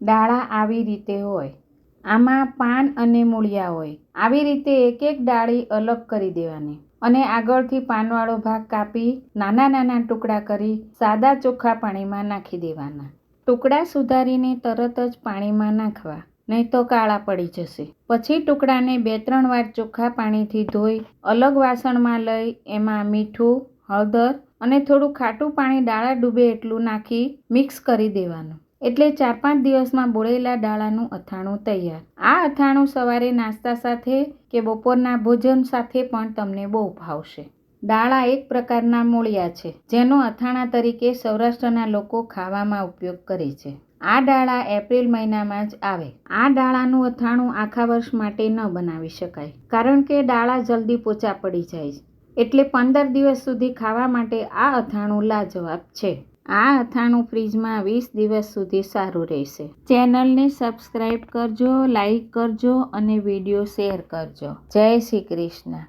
ડાળા આવી રીતે હોય. આમાં પાન અને મૂળિયા હોય. આવી રીતે એક એક ડાળી અલગ કરી દેવાની અને આગળથી પાનવાળો ભાગ કાપી નાના નાના ટુકડા કરી સાદા ચોખ્ખા પાણીમાં નાખી દેવાના. ટુકડા સુધારીને તરત જ પાણીમાં નાખવા, નહીં તો કાળા પડી જશે. પછી ટુકડાને બે ત્રણ વાર ચોખ્ખા પાણીથી ધોઈ અલગ વાસણમાં લઈ એમાં મીઠું, હળદર અને થોડું ખાટું પાણી ડાળા ડૂબે એટલું નાખી મિક્સ કરી દેવાનું. એટલે ચાર પાંચ દિવસમાં બોળેલા ડાળાનું અથાણું તૈયાર. આ અથાણું સવારે નાસ્તા સાથે કે બપોરના ભોજન સાથે પણ તમને બહુ ભાવશે. ડાળા એક પ્રકારના મૂળિયા છે, જેનો અથાણા તરીકે સૌરાષ્ટ્રના લોકો ખાવામાં ઉપયોગ કરે છે. આ ડાળા એપ્રિલ મહિનામાં જ આવે. આ ડાળાનું અથાણું આખા વર્ષ માટે ન બનાવી શકાય, કારણ કે ડાળા જલ્દી પોચા પડી જાય છે. એટલે પંદર દિવસ સુધી ખાવા માટે આ અથાણું લાજવાબ છે. આ અથાણું ફ્રીજમાં વીસ દિવસ સુધી સારું રહેશે. ચેનલને સબસ્ક્રાઈબ કરજો લાઈક કરજો અને વીડિયો શેર કરજો. જય શ્રી કૃષ્ણ.